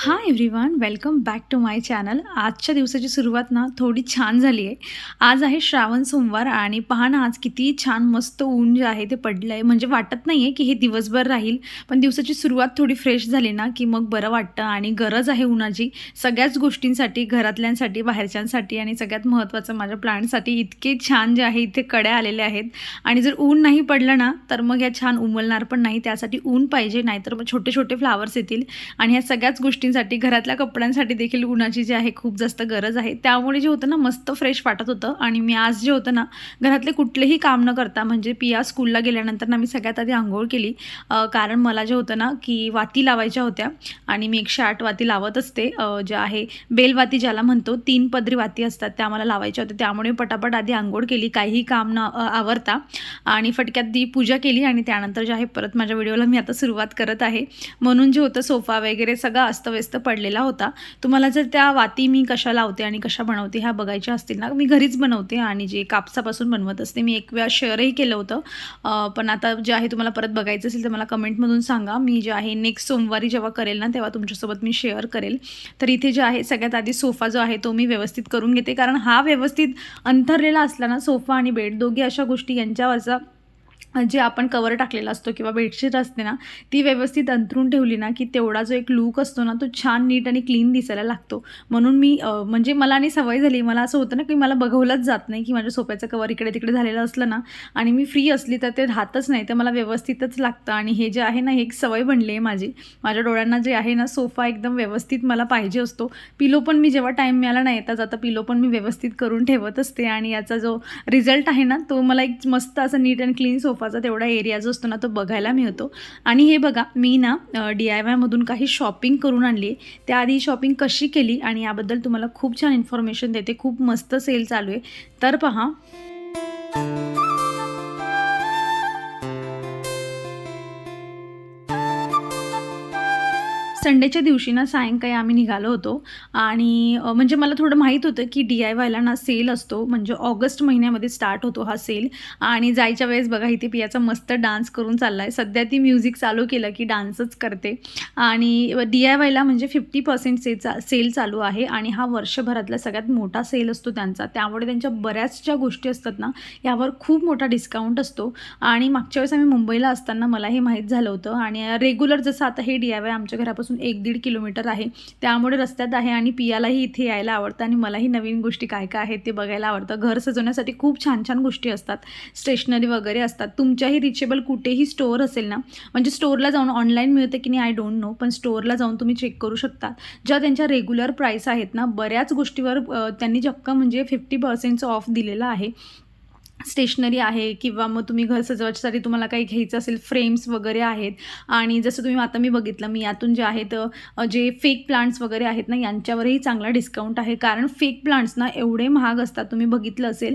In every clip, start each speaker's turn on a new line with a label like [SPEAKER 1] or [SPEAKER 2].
[SPEAKER 1] Hi everyone welcome back to my channel आजच्या दिवसाची सुरुवात ना थोडी छान झाली आहे. आज आहे श्रावण सोमवार आणि पहा ना आज किती छान मस्त ऊन जे आहे ते पडलं आहे म्हणजे वाटत नाही आहे की हे दिवसभर राहील पण दिवसाची सुरुवात थोडी फ्रेश झाली ना की मग बरं वाटतं आणि गरज आहे उन्हाची. सगळ्याच गोष्टींसाठी घरातल्यांसाठी बाहेरच्यांसाठी आणि सगळ्यात महत्त्वाचं माझ्या प्लांटसाठी इतके छान जे आहे इथे कड्या आलेल्या आहेत. आणि जर ऊन नाही पडलं ना तर मग ह्या छान उमलणार पण नाही. त्यासाठी ऊन पाहिजे नाहीतर मग छोटे छोटे फ्लावर्स येतील. आणि ह्या सगळ्याच गोष्टींसाठी घरातल्या कपड्यांसाठी देखील उन्हाची जी आहे खूप जास्त गरज आहे. त्यामुळे जे होतं ना मस्त फ्रेश वाटत होतं. आणि मी आज जे होतं ना घरातले कुठलेही काम न करता म्हणजे पिया स्कूलला गेल्यानंतर ना मी सगळ्यात आधी आंघोळ केली. कारण मला जे होतं ना की वाती लावायच्या होत्या. आणि मी एकशे आठ वाती लावत असते. जे ज्या आहे बेलवाती ज्याला म्हणतो तीन पदरी वाती असतात त्या मला लावायच्या होत्या. त्यामुळे पटापट आधी आंघोळ केली काहीही काम न आवरता. आणि फटक्यात ती पूजा केली आणि त्यानंतर जे आहे परत माझ्या व्हिडिओला मी आता सुरुवात करत आहे. म्हणून जे होतं सोफा वगैरे सगळं अस्तव्यस्त पडलेला होता. तुम्हाला जर त्या वाती मी कशा लावते आणि कशा बनवते ह्या बघायच्या असतील ना मी घरीच बनवते आणि जे कापसापासून बनवत असते मी एक वेळा शेअरही केलं होतं. पण आता जे आहे तुम्हाला परत बघायचं असेल तर मला कमेंटमधून सांगा. मी जे आहे नेक्स्ट सोमवारी जेव्हा करेल ना तेव्हा तुमच्यासोबत मी शेअर करेल. तर इथे जे आहे सगळ्यात आधी सोफा जो आहे तो मी व्यवस्थित करून घेते. कारण हा व्यवस्थित अंथरलेला असला ना सोफा आणि बेड दोघी अशा गोष्टी यांच्यावरचा जे आपण कवर टाकलेला असतो किंवा बेडशीट असते ना ती व्यवस्थित अंथरून ठेवली ना की तेवढा जो एक लूक असतो ना तो छान नीट आणि क्लीन दिसायला लागतो. म्हणून मी म्हणजे मला आणि सवय झाली मला असं होतं ना की मला बघवलंच जात नाही की माझ्या सोफ्याचं कवर इकडे तिकडे झालेलं असलं ना आणि मी फ्री असली तर ते राहतच नाही तर मला व्यवस्थितच लागतं. आणि हे जे आहे ना हे एक सवय बनली आहे माझी. माझ्या डोळ्यांना जे आहे ना सोफा एकदम व्यवस्थित मला पाहिजे असतो. पिलो पण मी जेव्हा टाईम मिळाला नाही येता जाता पिलो पण मी व्यवस्थित करून ठेवत असते. आणि याचा जो रिझल्ट आहे ना तो मला एक मस्त असा नीट अँड क्लीन सोफा सोफाचा तेवढा एरिया जो असतो ना तो बघायला मिळतो. आणि हे बघा मी ना डी आय वायमधून काही शॉपिंग करून आणली आहे. त्याआधी शॉपिंग कशी केली आणि याबद्दल तुम्हाला खूप छान इन्फॉर्मेशन देते. खूप मस्त सेल चालू आहे. तर पहा संडेच्या दिवशी ना सायंकाळी आम्ही निघालो होतो. आणि म्हणजे मला थोडं माहीत होतं की डी आय वायला ना सेल असतो. म्हणजे ऑगस्ट महिन्यामध्ये स्टार्ट होतो हा सेल. आणि जायच्या वेळेस बघा इथे पियाचा मस्त डान्स करून चालला आहे सध्या ती म्युझिक चालू केलं की डान्सच करते. आणि डी आय वायला म्हणजे फिफ्टी पर्सेंट से चा सेल चालू आहे. आणि हा वर्षभरातला सगळ्यात मोठा सेल असतो त्यांचा. त्यामुळे त्यांच्या बऱ्याच ज्या गोष्टी असतात ना यावर खूप मोठा डिस्काउंट असतो. आणि मागच्या वेळेस आम्ही मुंबईला असताना मला हे माहीत झालं होतं. आणि रेग्युलर जसं आता हे डी आय वाय आमच्या घरापासून एक दीड किलोमीटर आहे. त्यामुळे रस्त्यात आहे आणि पियालाही इथे यायला आवडतं आणि मलाही नवीन गोष्टी काय काय आहेत ते बघायला आवडतं. घर सजवण्यासाठी खूप छान छान गोष्टी असतात. स्टेशनरी वगैरे असतात. तुमच्याही रिचेबल कुठेही स्टोअर असेल ना म्हणजे स्टोअरला जाऊन ऑनलाईन मिळते की नाही आय डोंट नो पण स्टोअरला जाऊन तुम्ही चेक करू शकता. ज्या त्यांच्या रेग्युलर प्राईस आहेत ना बऱ्याच गोष्टीवर त्यांनी चक्क म्हणजे फिफ्टी पर्सेंटचं ऑफ दिलेलं आहे. स्टेशनरी आहे किंवा मग तुम्ही घर सजवायच्यासाठी तुम्हाला काही घ्यायचं असेल फ्रेम्स वगैरे आहेत. आणि जसं तुम्ही आता मी बघितलं मी यातून जे आहेत जे फेक प्लांट्स वगैरे आहेत ना यांच्यावरही चांगला डिस्काउंट आहे. कारण फेक प्लांट्स ना एवढे महाग असतात तुम्ही बघितलं असेल.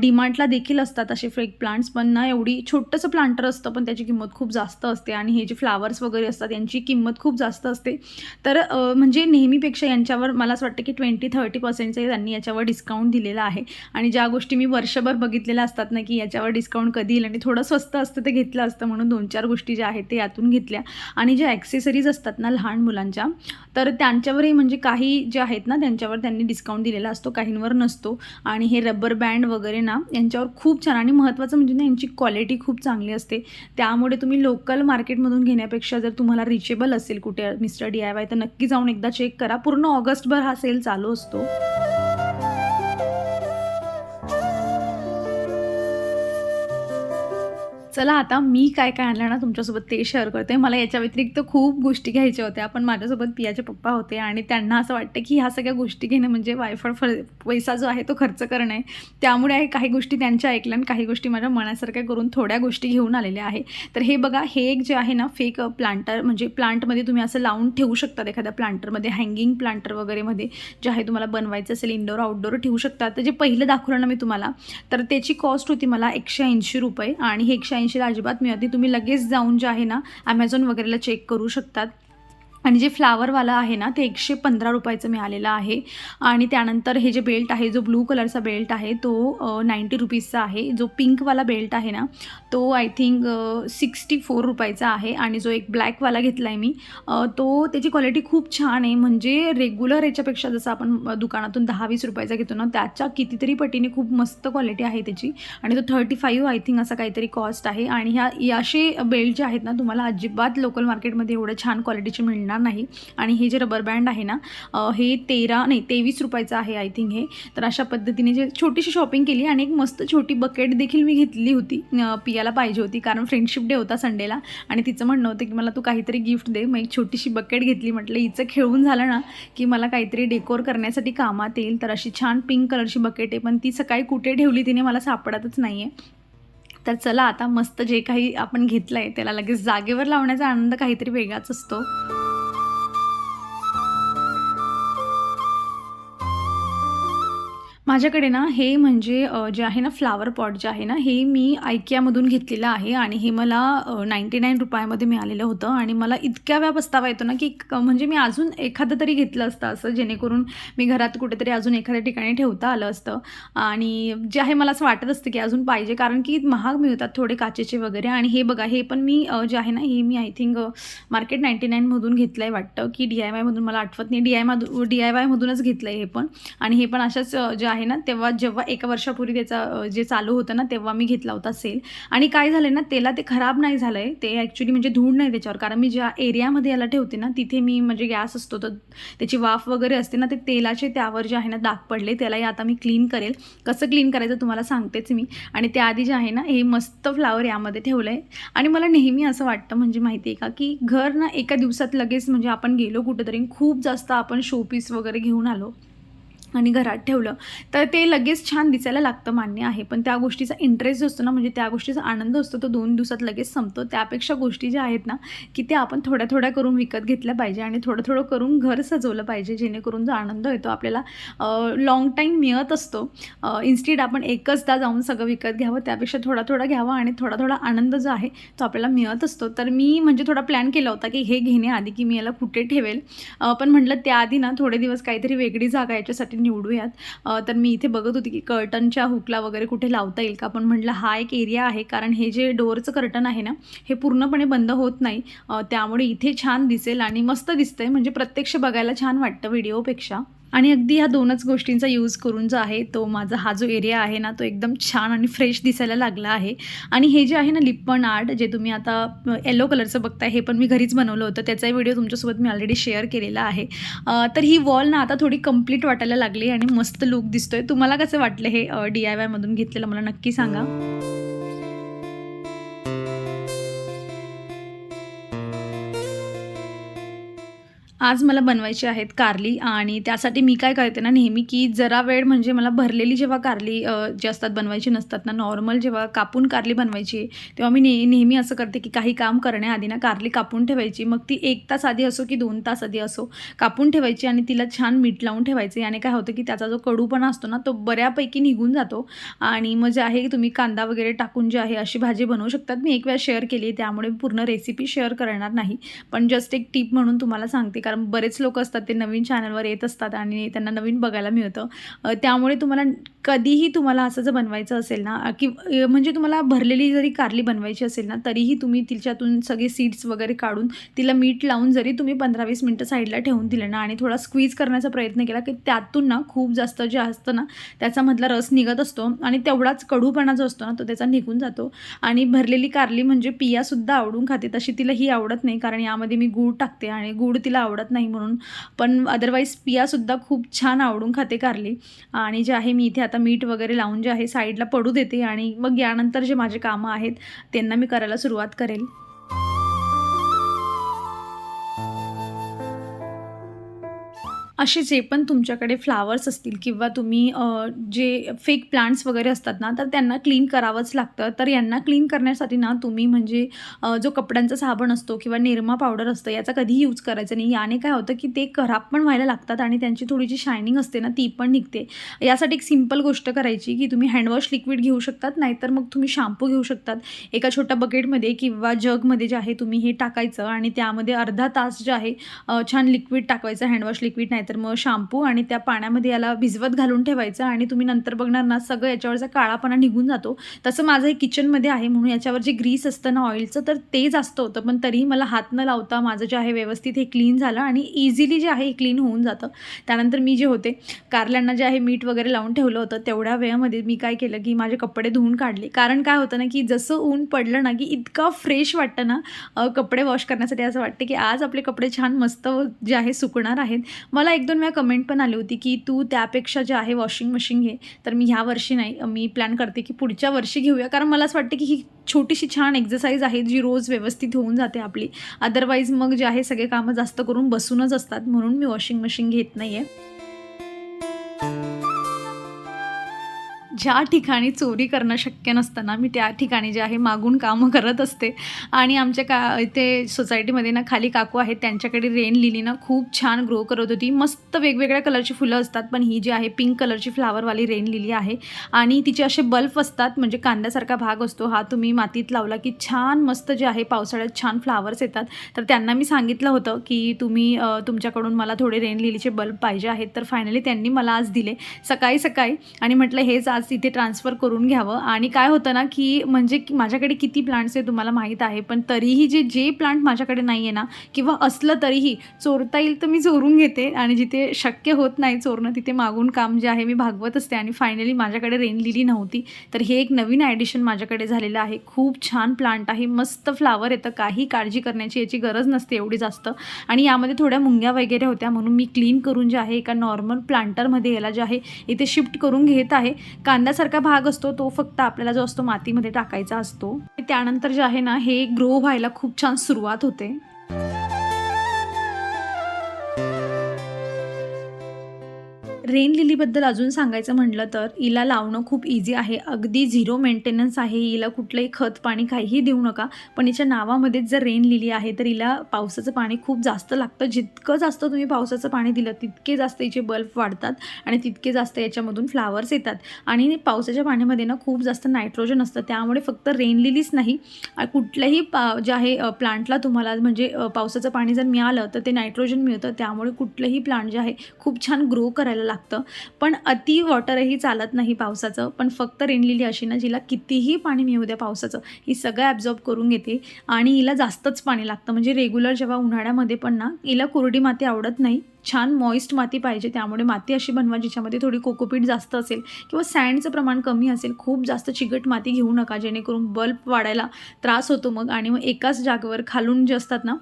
[SPEAKER 1] डिमांडला देखील असतात असे फेक प्लांट्स पण ना एवढी छोटंसं प्लांटर असतं पण त्याची किंमत खूप जास्त असते. आणि हे जे फ्लावर्स वगैरे असतात यांची किंमत खूप जास्त असते. तर म्हणजे नेहमीपेक्षा यांच्यावर मला असं वाटतं की ट्वेंटी थर्टी पर्सेंटचे त्यांनी याच्यावर डिस्काउंट दिलेला आहे. आणि ज्या गोष्टी मी वर्षभर बघितलेल्या असतात ना की याच्यावर डिस्काउंट कधी येईल? आणि थोडं स्वस्त असतं ते घेतलं असतं म्हणून दोन चार गोष्टी ज्या आहेत ते यातून घेतल्या. आणि ज्या ॲक्सेसरीज असतात ना लहान मुलांच्या तर त्यांच्यावरही म्हणजे काही जे आहेत ना त्यांच्यावर त्यांनी डिस्काउंट दिलेला असतो काहींवर नसतो. आणि हे रबर बँड वगैरे ना यांच्यावर खूप छान आणि महत्त्वाचं म्हणजे ना यांची क्वालिटी खूप चांगली असते. त्यामुळे तुम्ही लोकल मार्केटमधून घेण्यापेक्षा जर तुम्हाला रिचेबल असेल कुठे मिस्टर डी आय वाय तर नक्की जाऊन एकदा चेक करा. पूर्ण ऑगस्टभर हा सेल चालू असतो. चला आता मी काय काय आणलं ना तुमच्यासोबत ते शेअर करते. मला याच्या व्यतिरिक्त खूप गोष्टी घ्यायच्या होत्या. पण माझ्यासोबत पियाचे पप्पा होते आणि त्यांना असं वाटतं की ह्या सगळ्या गोष्टी घेणं म्हणजे वायफळ फ पैसा जो आहे तो खर्च करणं आहे. त्यामुळे आहे काही गोष्टी त्यांच्या ऐकल्या आणि काही गोष्टी माझ्या मनासारख्या करून थोड्या गोष्टी घेऊन आलेल्या आहे. तर हे बघा हे एक जे आहे ना फेक प्लांटर म्हणजे प्लांटमध्ये तुम्ही असं लावून ठेवू शकता एखाद्या प्लांटरमध्ये हँगिंग प्लांटर वगैरेमध्ये जे आहे तुम्हाला बनवायचं असेल इंडोर आउटडोर ठेवू शकता तर जे पहिलं दाखवलं ना मी तुम्हाला तर त्याची कॉस्ट होती मला एकशे ऐंशी रुपये आणि हे एकशे ऐंशीला अजिबात मिळत नाही. तुम्ही लगेच जाऊन जे आहे ना ॲमेझॉन वगैरेला चेक करू शकतात. आणि जे फ्लावरवाला आहे ना ते एकशे पंधरा रुपयाचं मिळालेलं आहे. आणि त्यानंतर हे जे बेल्ट आहे जो ब्लू कलरचा बेल्ट आहे तो नाईंटी रुपीजचा आहे. जो पिंकवाला बेल्ट आहे ना तो आय थिंक सिक्स्टी फोर रुपयाचा आहे. आणि जो एक ब्लॅकवाला घेतला आहे मी तो त्याची क्वालिटी खूप छान आहे. म्हणजे रेग्युलर याच्यापेक्षा जसं आपण दुकानातून दहा वीस रुपयाचा घेतो ना त्याच्या कितीतरी पटीने खूप मस्त क्वालिटी आहे त्याची. आणि तो थर्टी फाईव्ह आय थिंक असा काहीतरी कॉस्ट आहे. आणि ह्या असे बेल्ट जे आहेत ना तुम्हाला अजिबात लोकल मार्केटमध्ये एवढं छान क्वालिटीचे मिळणार नाही. आणि हे जे रबर बँड आहे ना हे तेरा नाही तेवीस रुपयाचं आहे आय थिंक हे. तर अशा पद्धतीने जे छोटीशी शॉपिंग केली आणि एक मस्त छोटी बकेट देखील मी घेतली होती पियाला पाहिजे होती. कारण फ्रेंडशिप डे होता संडेला आणि तिचं म्हणणं होतं की मला तू काहीतरी गिफ्ट दे. मग एक छोटीशी बकेट घेतली. म्हटलं हिचं खेळून झालं ना की मला काहीतरी डेकोर करण्यासाठी कामात येईल. तर अशी छान पिंक कलरची बकेट आहे. पण ती सकाळी कुठे ठेवली तिने मला सापडतच नाही आहे तर चला आता मस्त जे काही आपण घेतलं आहे त्याला लगेच जागेवर लावण्याचा आनंद काहीतरी वेगळाच असतो. माझ्याकडे ना हे म्हणजे जे आहे ना फ्लावर पॉट जे आहे ना हे मी आयकियामधून घेतलेलं आहे आणि हे मला नाईंटी नाईन रुपयामध्ये मिळालेलं होतं आणि मला इतक्या वेळा पस्तावा येतो ना की क- म्हणजे मी अजून एखादं तरी घेतलं असतं असं जेणेकरून मी घरात कुठेतरी अजून एखाद्या ठिकाणी ठेवता आलं असतं. आणि जे आहे मला असं वाटत असतं की अजून पाहिजे कारण की महाग मिळतात थोडे काचेचे वगैरे आणि हे बघा हे पण मी जे आहे ना हे मी आय थिंक मार्केट नाईंटी नाईनमधून घेतलं आहे वाटतं की डी आय वायमधून मला आठवत नाही. डी आय मधून डी आय वायमधूनच घेतलं आहे हे पण. आणि हे पण अशाच जे आहे आहे ना तेव्हा जेव्हा एका वर्षापूर्वी त्याचा जे चालू होतं ना तेव्हा मी घेतला होता सेल. आणि काय झालं ना त्याला ते खराब नाही झालं आहे ते ॲक्च्युली म्हणजे धूळ नाही त्याच्यावर. कारण मी ज्या एरियामध्ये याला ठेवते ना तिथे मी म्हणजे गॅस असतो तर त्याची वाफ वगैरे असते ना ते तेलाचे त्यावर जे आहे ना दाग पडले त्यालाही आता मी क्लीन करेल. कसं क्लीन करायचं तुम्हाला सांगतेच मी. आणि त्याआधी जे आहे ना हे मस्त फ्लावर यामध्ये ठेवलं आहे आणि मला नेहमी असं वाटतं म्हणजे माहिती आहे का की घर ना एका दिवसात लगेच म्हणजे आपण गेलो कुठेतरी खूप जास्त आपण शोपीस वगैरे घेऊन आलो. आणि घरात ठेवलं. तर ते लगेच छान दिसायला लागतं मान्य आहे. पण त्या गोष्टीचा इंटरेस्ट जो असतो ना म्हणजे त्या गोष्टीचा आनंद असतो तो दोन दिवसात लगेच संपतो. त्यापेक्षा गोष्टी ज्या आहेत ना की त्या आपण थोड्या थोड्या करून विकत घेतल्या पाहिजे आणि थोडं थोडं करून घर सजवलं पाहिजे जेणेकरून जो आनंद येतो आपल्याला लाँग टाईम मिळत असतो. इन्स्टेड आपण एकचदा जाऊन सगळं विकत घ्यावं त्यापेक्षा थोडा थोडा घ्यावा आणि थोडा थोडा आनंद जो आहे तो आपल्याला मिळत असतो. तर मी म्हणजे थोडा प्लॅन केला होता की हे घेण्याआधी की मी याला कुठे ठेवेल? पण म्हटलं त्याआधी ना थोडे दिवस काहीतरी वेगळी जागा याच्यासाठी निवडूयात. तर मी इथे बघत होती की कर्टनच्या हुकला वगैरे कुठे लावता येईल का? पण म्हटलं हा एक एरिया आहे. कारण हे जे डोअरचं कर्टन आहे ना हे पूर्णपणे बंद होत नाही. त्यामुळे इथे छान दिसेल आणि मस्त दिसतंय. म्हणजे प्रत्यक्ष बघायला छान वाटतं व्हिडिओपेक्षा आणि अगदी ह्या दोनच गोष्टींचा यूज करून जो आहे तो माझा हा जो एरिया आहे ना तो एकदम छान आणि फ्रेश दिसायला लागला आहे. आणि हे जे आहे ना लिप्पण आर्ट जे तुम्ही आता येलो कलरचं बघताय हे पण मी घरीच बनवलं होतं. त्याचाही व्हिडिओ तुमच्यासोबत मी ऑलरेडी शेअर केलेला आहे. तर ही वॉल ना आता थोडी कंप्लीट वाटायला लागली आणि मस्त लुक दिसतोय. तुम्हाला कसं वाटलं हे डी आय वायमधून घेतलेलं? मला नक्की सांगा. आज मला बनवायची आहेत कारली आणि त्यासाठी मी काय करते ना नेहमी की जरा वेळ म्हणजे मला भरलेली जेव्हा कारली जे असतात बनवायची नसतात ना नॉर्मल जेव्हा कापून कारली बनवायची आहे, तेव्हा मी ने नेहमी असं करते की काही काम करण्याआधी ना कारली कापून ठेवायची. मग ती एक तास आधी असो की दोन तास आधी असो कापून ठेवायची आणि तिला छान मीठ लावून ठेवायचे. आणि काय होतं की त्याचा जो कडूपणा असतो ना तो बऱ्यापैकी निघून जातो. आणि मग जे आहे तुम्ही कांदा वगैरे टाकून जे आहे अशी भाजी बनवू शकतात. मी एक वेळा शेअर केली त्यामुळे पूर्ण रेसिपी शेअर करणार नाही. पण जस्ट एक टिप म्हणून तुम्हाला सांगते कारण बरेच लोक असतात ते नवीन चॅनलवर येत असतात आणि त्यांना नवीन बघायला मिळतं. त्यामुळे तुम्हाला कधीही तुम्हाला असं जर बनवायचं असेल ना की म्हणजे तुम्हाला भरलेली जरी कारली बनवायची असेल ना तरीही तुम्ही तिच्यातून सगळे सीड्स वगैरे काढून तिला मीठ लावून जरी तुम्ही पंधरा वीस मिनटं साईडला ठेवून दिलं ना आणि थोडा स्क्वीज करण्याचा प्रयत्न केला की त्यातून ना खूप जास्त जे असतं ना त्याचा मधला रस निघत असतो आणि तेवढाच कडूपणा जो असतो ना तो त्याचा निघून जातो. आणि भरलेली कारली म्हणजे पियासुद्धा आवडून खाते तशी तिला ही आवडत नाही कारण यामध्ये मी गूळ टाकते आणि गूळ तिला आवडत नाही म्हणून. पण अदरवाईज पियासुद्धा खूप छान आवडून खाते कारली. आणि जे आहे मी इथे आता मीठ वगैरे लावून जे आहे साईडला पडू देते. आणि मग यानंतर जे माझे कामं आहेत त्यांना मी करायला सुरुवात करेल. असे जे पण तुमच्याकडे फ्लावर्स असतील किंवा तुम्ही जे फेक प्लांट्स वगैरे असतात ना तर त्यांना क्लीन करावंच लागतं. तर यांना क्लीन करण्यासाठी ना तुम्ही म्हणजे जो कपड्यांचा साबण असतो किंवा निरमा पावडर असतं याचा कधीही यूज करायचा नाही. याने काय होतं की ते खराब पण व्हायला लागतात आणि त्यांची थोडी जी शायनिंग असते ना ती पण निघते. यासाठी एक सिंपल गोष्ट करायची की तुम्ही हँडवॉश लिक्विड घेऊ शकतात नाहीतर मग तुम्ही शॅम्पू घेऊ शकतात. एका छोट्या बकेटमध्ये किंवा जगमध्ये जे आहे तुम्ही हे टाकायचं आणि त्यामध्ये अर्धा तास जे आहे छान लिक्विड टाकायचं हँडवॉश लिक्विड नाही नाहीतर मग शॅम्पू आणि त्या पाण्यामध्ये याला भिजवत घालून ठेवायचं आणि तुम्ही नंतर बघणार ना सगळं याच्यावरचा काळापणा निघून जातो. तसं माझं हे किचनमध्ये आहे म्हणून याच्यावर जे ग्रीस असतं ना ऑइलचं तर ते जास्त होतं. पण तरीही मला हात न लावता माझं जे आहे व्यवस्थित हे क्लीन झालं आणि इझिली जे आहे हे क्लीन होऊन जातं. त्यानंतर मी जे होते कारल्यांना जे आहे मीठ वगैरे लावून ठेवलं होतं तेवढ्या वेळामध्ये मी काय केलं की माझे कपडे धुवून काढले. कारण काय होतं ना की जसं ऊन पडलं ना की इतका फ्रेश वाटतं ना कपडे वॉश करण्यासाठी असं वाटतं की आज आपले कपडे छान मस्त जे आहे सुकणार आहेत. मला एक दोन वेळा कमेंट पण आली होती की तू त्यापेक्षा जे आहे वॉशिंग मशीन घे. तर मी ह्या वर्षी नाही मी प्लॅन करते की पुढच्या वर्षी घेऊया. कारण मला असं वाटतं की ही छोटीशी छान एक्झरसाईज आहे जी रोज व्यवस्थित होऊन जाते आपली. अदरवाईज मग जे आहे सगळे कामं जास्त करून बसूनच असतात. म्हणून मी वॉशिंग मशीन घेत नाही आहे ज्या ठिकाणी चोरी करणं शक्य नसतं ना मी त्या ठिकाणी जे आहे मागून कामं करत असते. आणि आमच्या का इथे सोसायटीमध्ये ना खाली काकू आहेत त्यांच्याकडे रेन लिली ना खूप छान ग्रो करत होती. मस्त वेगवेगळ्या कलरची फुलं असतात पण ही जी आहे पिंक कलरची फ्लावरवाली रेन लिली आहे. आणि तिचे असे बल्ब असतात म्हणजे कांद्यासारखा भाग असतो. हा तुम्ही मातीत लावला की छान मस्त जे आहे पावसाळ्यात छान फ्लावर्स येतात. तर त्यांना मी सांगितलं होतं की तुम्ही तुमच्याकडून मला थोडे रेन लिलीचे बल्ब पाहिजे आहेत. तर फायनली त्यांनी मला आज दिले सकाळी सकाळी. आणि म्हटलं हेच आज तिथे ट्रान्सफर करून घ्यावं. आणि काय होतं ना की म्हणजे की माझ्याकडे किती प्लांट्स आहे तुम्हाला माहीत आहे पण तरीही जे जे प्लांट माझ्याकडे नाही आहे ना किंवा असलं तरीही चोरता येईल तर मी चोरून घेते. आणि जिथे शक्य होत नाही चोरणं तिथे मागून काम जे आहे मी भागवत असते. आणि फायनली माझ्याकडे रेन लिली नव्हती. तर हे एक नवीन ॲडिशन माझ्याकडे झालेलं आहे. खूप छान प्लांट आहे. मस्त फ्लावर येतं. काही काळजी करण्याची याची गरज नसते एवढी जास्त. आणि यामध्ये थोड्या मुंग्या वगैरे होत्या. म्हणून मी क्लीन करून जे आहे एका नॉर्मल प्लांटरमध्ये याला जे आहे इथे शिफ्ट करून घेत आहे. का कांद्यासारखा भाग असतो तो फक्त आपल्याला जो असतो मातीमध्ये टाकायचा असतो. त्यानंतर जे आहे ना हे ग्रो व्हायला खूप छान सुरुवात होते. रेन लिलीबद्दल अजून सांगायचं म्हटलं तर हिला लावणं खूप इझी आहे. अगदी झिरो मेंटेनन्स आहे. हिला कुठलंही खत पाणी काहीही देऊ नका. पण हिच्या नावामध्येच जर रेन लिली आहे तर हिला पावसाचं पाणी खूप जास्त लागतं. जितकं जास्त तुम्ही पावसाचं पाणी दिलं तितके जास्त हिचे बल्ब वाढतात आणि तितके जास्त याच्यामधून फ्लावर्स येतात. आणि पावसाच्या पाण्यामध्ये ना खूप जास्त नायट्रोजन असतं. त्यामुळे फक्त रेन लिलीच नाही. कुठल्याही पा जे आहे प्लांटला तुम्हाला म्हणजे पावसाचं पाणी जर मिळालं तर ते नायट्रोजन मिळतं. त्यामुळे कुठलंही प्लांट जे आहे खूप छान ग्रो करायला लागतं. पण अति वॉटरही चालत नाही पावसाचं. पण फक्त रेनलेली अशी ना जिला कितीही पाणी मिळू द्या पावसाचं ही सगळं ॲब्झॉर्ब करून घेते. आणि हिला जास्तच पाणी लागतं. म्हणजे रेग्युलर जेव्हा उन्हाळ्यामध्ये पण ना हिला कोरडी माती आवडत नाही. छान मॉइस्ट माती पाहिजे. त्यामुळे माती अशी बनवा जिच्यामध्ये थोडी कोकोपीट जास्त असेल किंवा सँडचं प्रमाण कमी असेल खूप जास्त चिकट माती घेऊ नका. जेणेकरून बल्ब वाढायला त्रास होतो मग. आणि मग एकाच जागेवर खालून जे असतात ना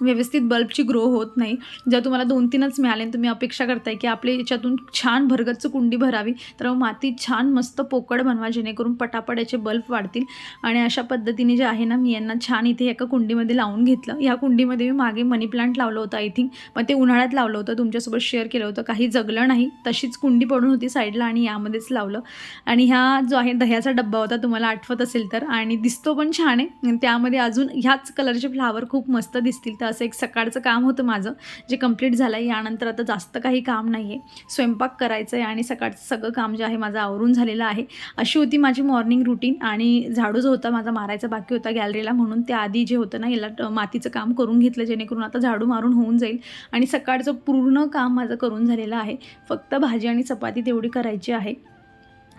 [SPEAKER 1] व्यवस्थित बल्बची ग्रो होत नाही. जर तुम्हाला दोन तीनच मिळाले आणि तुम्ही अपेक्षा करताय की आपले याच्यातून छान भरगच्च कुंडी भरावी तर माती छान मस्त पोकळ बनवा जेणेकरून पटापट याचे बल्ब वाढतील. आणि अशा पद्धतीने जे आहे ना मी यांना छान इथे एका कुंडीमध्ये लावून घेतलं. ह्या कुंडीमध्ये मी मागे मनी प्लांट लावलं होतं आय थिंक पण ते उन्हाळ्यात लावलं होतं तुमच्यासोबत शेअर केलं होतं. काही जगलं नाही तशीच कुंडी पडून होती साईडला आणि यामध्येच लावलं. आणि ह्या जो आहे दह्याचा डब्बा होता तुम्हाला आठवत असेल तर. आणि दिसतो पण छान आहे. आणि त्यामध्ये अजून ह्याच कलरचे फ्लावर खूप मस्त दिसतील. तर असं एक सकाळचं काम होतं माझं जे कंप्लीट झालं आहे यानंतर आता जास्त काही काम नाही आहे स्वयंपाक करायचं आहे आणि सकाळचं सगळं काम जे आहे माझं आवरून झालेलं आहे. अशी होती माझी मॉर्निंग रुटीन आणि झाडू जो होता माझा मारायचा बाकी होता गॅलरीला म्हणून त्याआधी जे होतं ना याला ट- मातीचं काम करून घेतलं जेणेकरून आता झाडू मारून होऊन जाईल. आणि सकाळचं पूर्ण काम माझं करून झालेलं आहे. फक्त भाजी आणि चपाती तेवढी करायची आहे.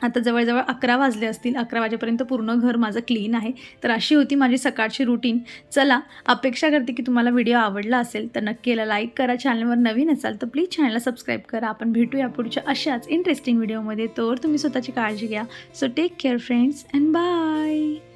[SPEAKER 1] आता जवळजवळ अकरा वाजले असतील अकरा वाजेपर्यंत पूर्ण घर माझं क्लीन आहे. तर अशी होती माझी सकाळची रुटीन चला अपेक्षा करते की तुम्हाला व्हिडिओ आवडला असेल तर नक्की याला लाईक करा. चॅनलवर नवीन असाल तर प्लीज चॅनलला सबस्क्राईब करा. आपण भेटूया पुढच्या अशाच इंटरेस्टिंग व्हिडिओमध्ये तर तुम्ही स्वतःची काळजी घ्या. So take care friends and bye